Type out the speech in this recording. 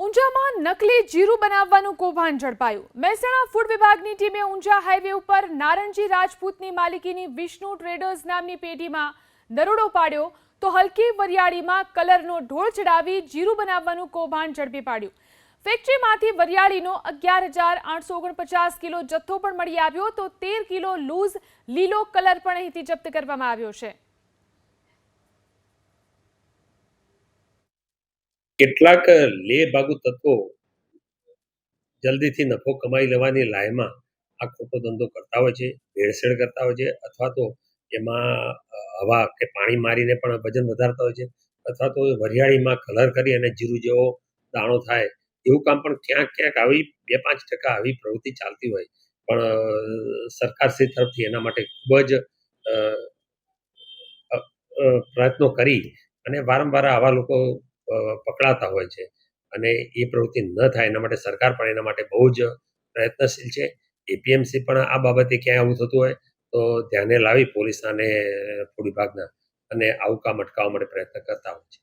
ઊંઝામાં નકલી જીરું બનાવવાનું કૌભાંડ ઝડપાયું. મહેસાણા ફૂડ વિભાગની ટીમે ઊંઝા હાઈવે ઉપર નારણજી રાજપૂતની માલિકીની વિષ્ણુ ટ્રેડર્સ નામની પેઢીમાં દરોડો પાડ્યો તો હલકી વરિયાળીમાં કલરનો ઢોળ ચડાવી જીરું બનાવવાનું કૌભાંડ ઝડપી પાડ્યું. ફેક્ટરીમાંથી વરિયાળીનો અગિયાર હજાર આઠસો ઓગણપચાસ કિલો જથ્થો પણ મળી આવ્યો તો તેર કિલો લૂઝ લીલો કલર પણ અહીંથી જપ્ત કરવામાં આવ્યો છે. કેટલાક લેભાગુ તત્વો જલ્દીથી નફો કમાઈ લેવાની લાયમાં આ ખોટો ધંધો કરતા હોય છે, ભેળસેળ કરતા હોય છે, અથવા તો એમાં હવા કે પાણી મારીને પણ વજન વધારતા હોય છે, અથવા તો વરિયાળીમાં કલર કરી અને જીરું જેવો દાણો થાય, એવું કામ પણ ક્યાંક ક્યાંક આવી બે પાંચ ટકા આવી પ્રવૃત્તિ ચાલતી હોય. પણ સરકારશ્રી તરફથી એના માટે ખૂબ જ પ્રયત્નો કરી અને વારંવાર આવા લોકો પકડાતા હોય છે. અને એ પ્રવૃત્તિ ન થાય, એના માટે સરકાર પણ એના માટે બહુ જ પ્રયત્નશીલ છે. એપીએમસી પણ આ બાબતે ક્યાંય આવું થતું હોય, તો ધ્યાને લાવી પોલીસ અને ફૂડ વિભાગના અને આવું કામ અટકાવવા માટે પ્રયત્ન કરતા હોય છે.